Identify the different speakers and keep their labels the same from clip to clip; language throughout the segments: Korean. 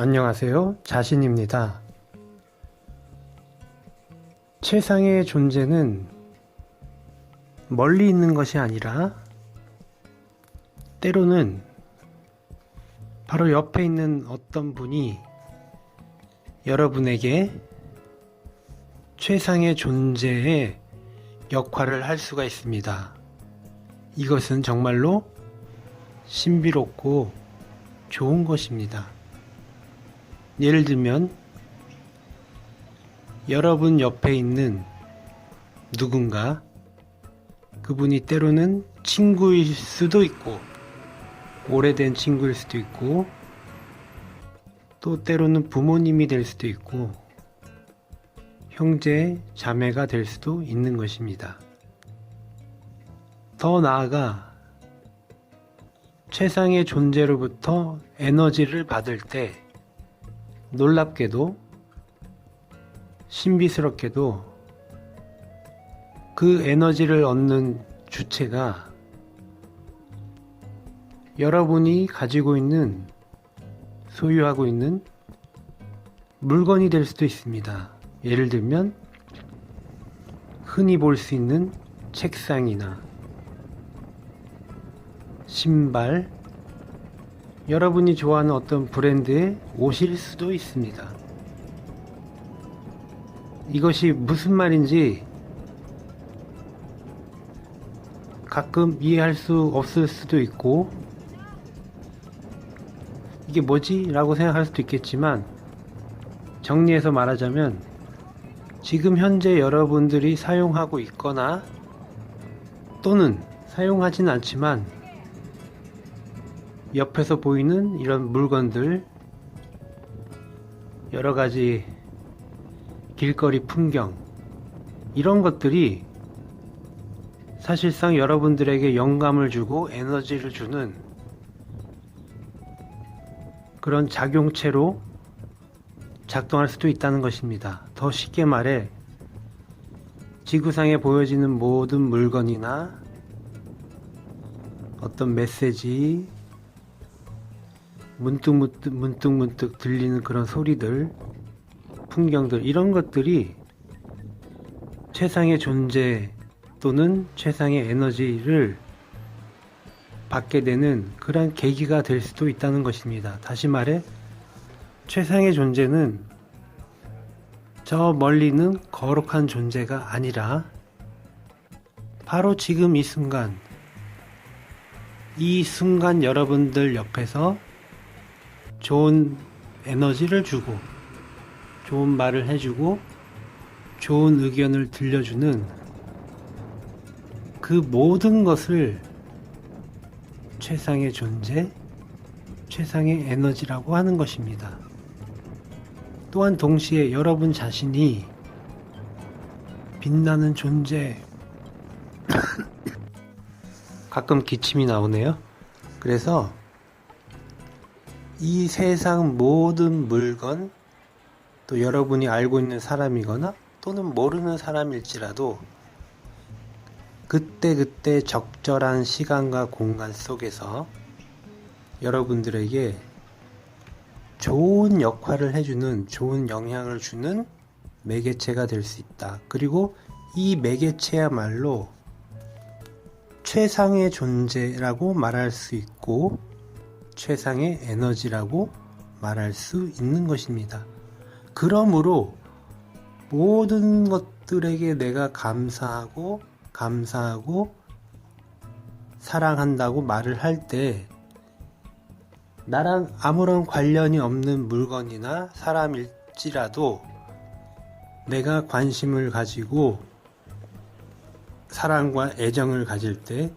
Speaker 1: 안녕하세요. 자신입니다. 최상의 존재는 멀리 있는 것이 아니라 때로는 바로 옆에 있는 어떤 분이 여러분에게 최상의 존재의 역할을 할 수가 있습니다. 이것은 정말로 신비롭고 좋은 것입니다. 예를 들면 여러분 옆에 있는 누군가 그분이 때로는 친구일 수도 있고 오래된 친구일 수도 있고 또 때로는 부모님이 될 수도 있고 형제, 자매가 될 수도 있는 것입니다. 더 나아가 최상의 존재로부터 에너지를 받을 때 놀랍게도 신비스럽게도 그 에너지를 얻는 주체가 여러분이 가지고 있는 소유하고 있는 물건이 될 수도 있습니다. 예를 들면 흔히 볼 수 있는 책상이나 신발, 여러분이 좋아하는 어떤 브랜드의 옷일 수도 있습니다. 이것이 무슨 말인지 가끔 이해할 수 없을 수도 있고 이게 뭐지? 라고 생각할 수도 있겠지만 정리해서 말하자면 지금 현재 여러분들이 사용하고 있거나 또는 사용하진 않지만 옆에서 보이는 이런 물건들 여러 가지 길거리 풍경 이런 것들이 사실상 여러분들에게 영감을 주고 에너지를 주는 그런 작용체로 작동할 수도 있다는 것입니다. 더 쉽게 말해 지구상에 보여지는 모든 물건이나 어떤 메시지 문득 문득 문득 문득 들리는 그런 소리들 풍경들 이런 것들이 최상의 존재 또는 최상의 에너지를 받게 되는 그런 계기가 될 수도 있다는 것입니다. 다시 말해 최상의 존재는 저 멀리는 거룩한 존재가 아니라 바로 지금 이 순간 이 순간 여러분들 옆에서 좋은 에너지를 주고 좋은 말을 해주고 좋은 의견을 들려주는 그 모든 것을 최상의 존재, 최상의 에너지라고 하는 것입니다. 또한 동시에 여러분 자신이 빛나는 존재, 가끔 기침이 나오네요. 그래서 이 세상 모든 물건, 또 여러분이 알고 있는 사람이거나 또는 모르는 사람일지라도 그때그때 적절한 시간과 공간 속에서 여러분들에게 좋은 역할을 해주는 좋은 영향을 주는 매개체가 될 수 있다. 그리고 이 매개체야말로 최상의 존재라고 말할 수 있고 최상의 에너지라고 말할 수 있는 것입니다. 그러므로 모든 것들에게 내가 감사하고 감사하고 사랑한다고 말을 할 때 나랑 아무런 관련이 없는 물건이나 사람일지라도 내가 관심을 가지고 사랑과 애정을 가질 때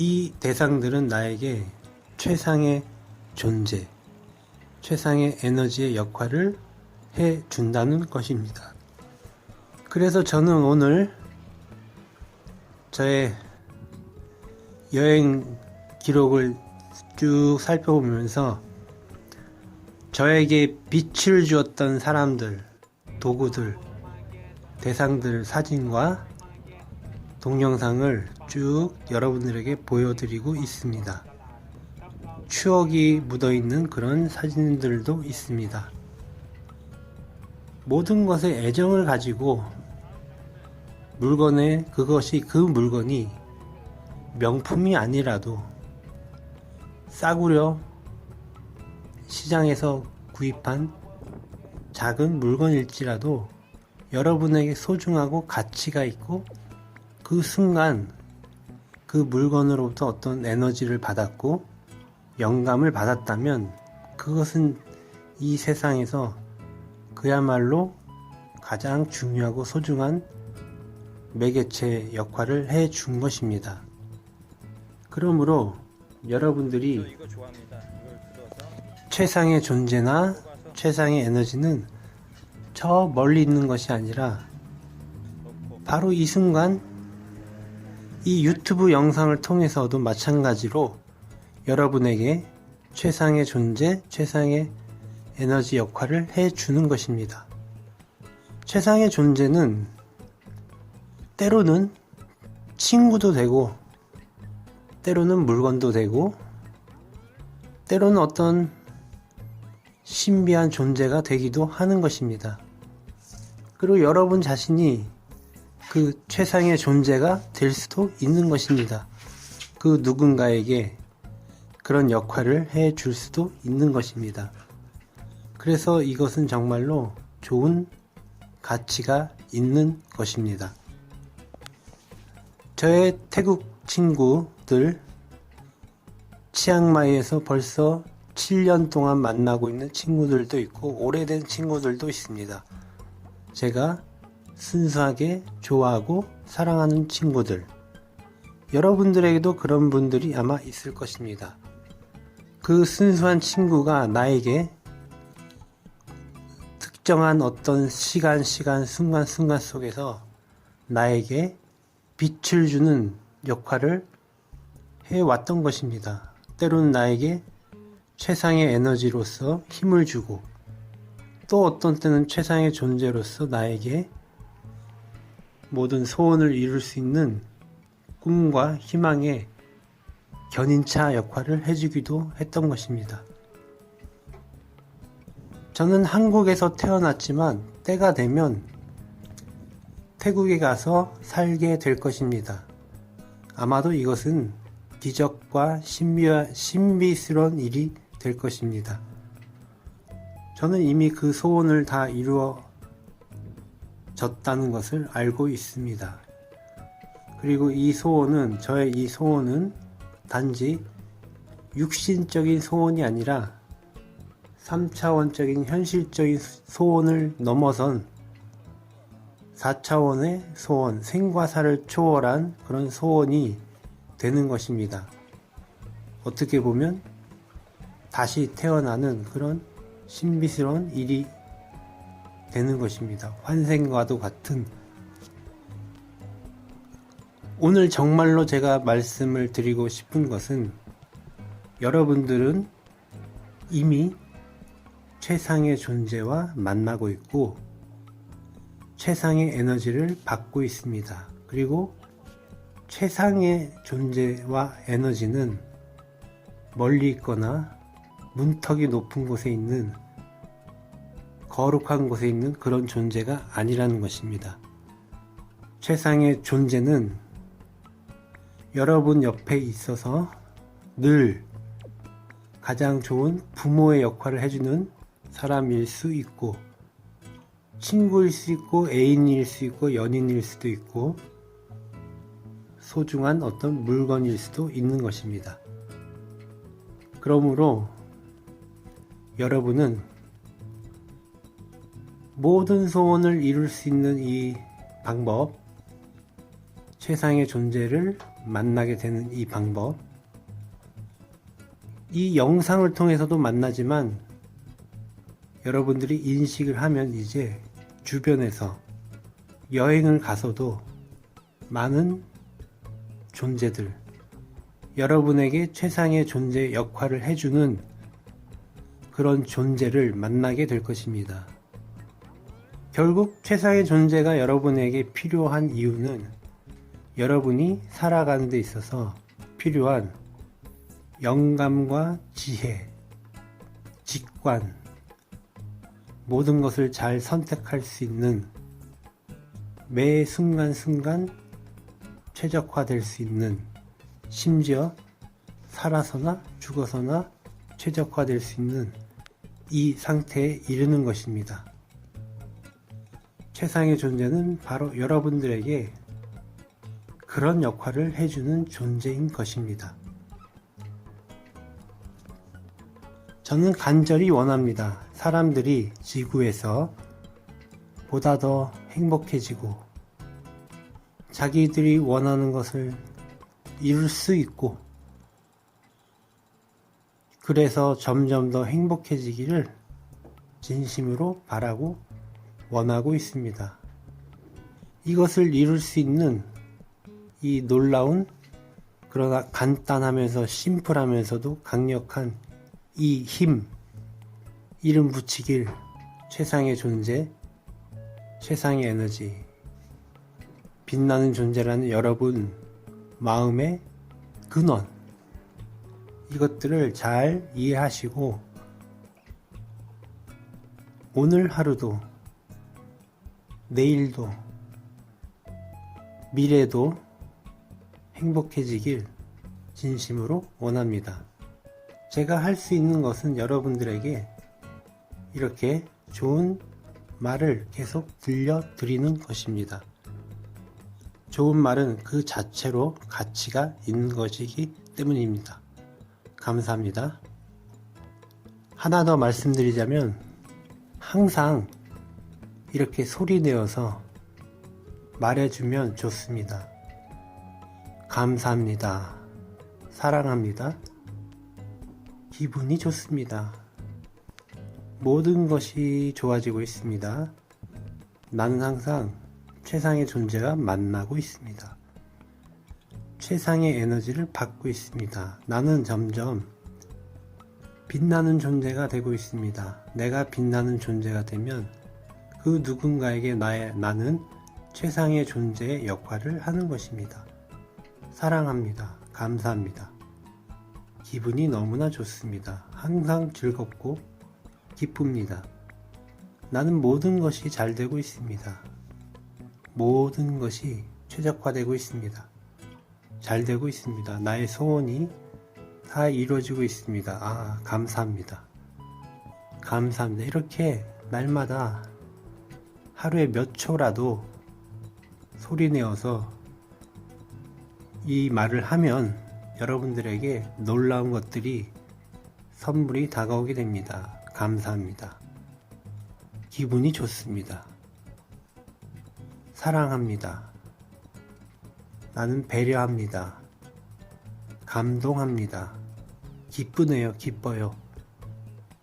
Speaker 1: 이 대상들은 나에게 최상의 존재, 최상의 에너지의 역할을 해 준다는 것입니다. 그래서 저는 오늘 저의 여행 기록을 쭉 살펴보면서 저에게 빛을 주었던 사람들, 도구들, 대상들 사진과 동영상을 쭉 여러분들에게 보여드리고 있습니다. 추억이 묻어 있는 그런 사진들도 있습니다. 모든 것에 애정을 가지고 물건에 그것이 그 물건이 명품이 아니라도 싸구려 시장에서 구입한 작은 물건일지라도 여러분에게 소중하고 가치가 있고 그 순간 그 물건으로부터 어떤 에너지를 받았고 영감을 받았다면 그것은 이 세상에서 그야말로 가장 중요하고 소중한 매개체 역할을 해 준 것입니다. 그러므로 여러분들이 최상의 존재나 최상의 에너지는 저 멀리 있는 것이 아니라 바로 이 순간 이 유튜브 영상을 통해서도 마찬가지로 여러분에게 최상의 존재, 최상의 에너지 역할을 해 주는 것입니다. 최상의 존재는 때로는 친구도 되고, 때로는 물건도 되고, 때로는 어떤 신비한 존재가 되기도 하는 것입니다. 그리고 여러분 자신이 그 최상의 존재가 될 수도 있는 것입니다. 그 누군가에게 그런 역할을 해 줄 수도 있는 것입니다. 그래서 이것은 정말로 좋은 가치가 있는 것입니다. 저의 태국 친구들 치앙마이에서 벌써 7년 동안 만나고 있는 친구들도 있고 오래된 친구들도 있습니다. 제가 순수하게 좋아하고 사랑하는 친구들. 여러분들에게도 그런 분들이 아마 있을 것입니다. 그 순수한 친구가 나에게 특정한 어떤 시간, 시간, 순간, 순간 속에서 나에게 빛을 주는 역할을 해왔던 것입니다. 때로는 나에게 최상의 에너지로서 힘을 주고 또 어떤 때는 최상의 존재로서 나에게 모든 소원을 이룰 수 있는 꿈과 희망의 견인차 역할을 해주기도 했던 것입니다. 저는 한국에서 태어났지만 때가 되면 태국에 가서 살게 될 것입니다. 아마도 이것은 기적과 신비, 신비스러운 일이 될 것입니다. 저는 이미 그 소원을 다 이루어졌다는 것을 알고 있습니다. 그리고 이 소원은, 저의 이 소원은 단지 육신적인 소원이 아니라 3차원적인 현실적인 소원을 넘어선 4차원의 소원, 생과사를 초월한 그런 소원이 되는 것입니다. 어떻게 보면 다시 태어나는 그런 신비스러운 일이 되는 것입니다. 환생과도 같은 오늘 정말로 제가 말씀을 드리고 싶은 것은 여러분들은 이미 최상의 존재와 만나고 있고 최상의 에너지를 받고 있습니다. 그리고 최상의 존재와 에너지는 멀리 있거나 문턱이 높은 곳에 있는 거룩한 곳에 있는 그런 존재가 아니라는 것입니다. 최상의 존재는 여러분 옆에 있어서 늘 가장 좋은 부모의 역할을 해주는 사람일 수 있고, 친구일 수 있고, 애인일 수 있고, 연인일 수도 있고, 소중한 어떤 물건일 수도 있는 것입니다. 그러므로 여러분은 모든 소원을 이룰 수 있는 이 방법, 최상의 존재를 만나게 되는 이 방법, 이 영상을 통해서도 만나지만 여러분들이 인식을 하면 이제 주변에서 여행을 가서도 많은 존재들, 여러분에게 최상의 존재 역할을 해주는 그런 존재를 만나게 될 것입니다. 결국 최상의 존재가 여러분에게 필요한 이유는 여러분이 살아가는 데 있어서 필요한 영감과 지혜, 직관, 모든 것을 잘 선택할 수 있는 매 순간순간 최적화될 수 있는 심지어 살아서나 죽어서나 최적화될 수 있는 이 상태에 이르는 것입니다. 최상의 존재는 바로 여러분들에게 그런 역할을 해주는 존재인 것입니다. 저는 간절히 원합니다. 사람들이 지구에서 보다 더 행복해지고 자기들이 원하는 것을 이룰 수 있고 그래서 점점 더 행복해지기를 진심으로 바라고 원하고 있습니다. 이것을 이룰 수 있는 이 놀라운 그러나 간단하면서 심플하면서도 강력한 이 힘, 이름 붙이길 최상의 존재, 최상의 에너지, 빛나는 존재라는 여러분 마음의 근원, 이것들을 잘 이해하시고 오늘 하루도 내일도 미래도 행복해지길 진심으로 원합니다. 제가 할 수 있는 것은 여러분들에게 이렇게 좋은 말을 계속 들려드리는 것입니다. 좋은 말은 그 자체로 가치가 있는 것이기 때문입니다. 감사합니다. 하나 더 말씀드리자면 항상 이렇게 소리 내어서 말해주면 좋습니다. 감사합니다. 사랑합니다. 기분이 좋습니다. 모든 것이 좋아지고 있습니다. 나는 항상 최상의 존재가 만나고 있습니다. 최상의 에너지를 받고 있습니다. 나는 점점 빛나는 존재가 되고 있습니다. 내가 빛나는 존재가 되면 그 누군가에게 나의, 나는 최상의 존재의 역할을 하는 것입니다. 사랑합니다. 감사합니다. 기분이 너무나 좋습니다. 항상 즐겁고 기쁩니다. 나는 모든 것이 잘 되고 있습니다. 모든 것이 최적화되고 있습니다. 잘 되고 있습니다. 나의 소원이 다 이루어지고 있습니다. 아, 감사합니다. 감사합니다. 이렇게 날마다 하루에 몇 초라도 소리 내어서 이 말을 하면 여러분들에게 놀라운 것들이 선물이 다가오게 됩니다. 감사합니다. 기분이 좋습니다. 사랑합니다. 나는 배려합니다. 감동합니다. 기쁘네요. 기뻐요.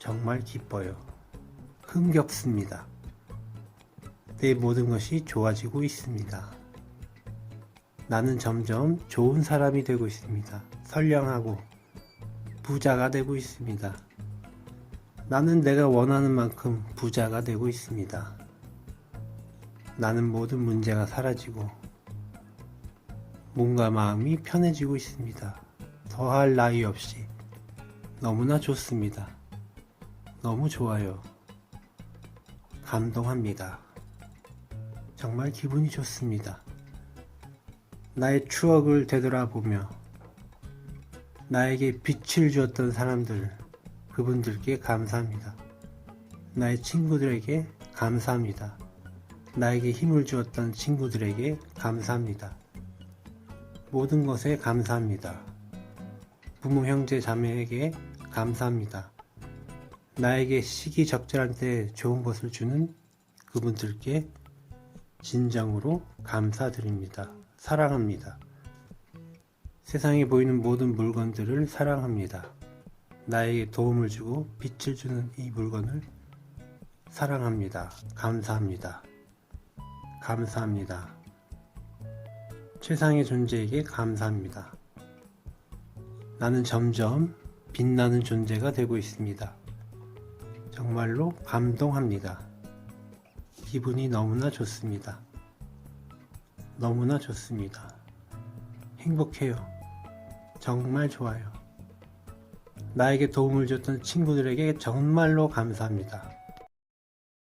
Speaker 1: 정말 기뻐요. 흥겹습니다. 내 모든 것이 좋아지고 있습니다. 나는 점점 좋은 사람이 되고 있습니다. 선량하고 부자가 되고 있습니다. 나는 내가 원하는 만큼 부자가 되고 있습니다. 나는 모든 문제가 사라지고 몸과 마음이 편해지고 있습니다. 더할 나위 없이 너무나 좋습니다. 너무 좋아요. 감동합니다. 정말 기분이 좋습니다. 나의 추억을 되돌아보며 나에게 빛을 주었던 사람들, 그분들께 감사합니다. 나의 친구들에게 감사합니다. 나에게 힘을 주었던 친구들에게 감사합니다. 모든 것에 감사합니다. 부모, 형제, 자매에게 감사합니다. 나에게 시기적절한 때 좋은 것을 주는 그분들께 진정으로 감사드립니다. 사랑합니다. 세상에 보이는 모든 물건들을 사랑합니다. 나에게 도움을 주고 빛을 주는 이 물건을 사랑합니다. 감사합니다. 감사합니다. 최상의 존재에게 감사합니다. 나는 점점 빛나는 존재가 되고 있습니다. 정말로 감동합니다. 기분이 너무나 좋습니다. 너무나 좋습니다. 행복해요. 정말 좋아요. 나에게 도움을 줬던 친구들에게 정말로 감사합니다.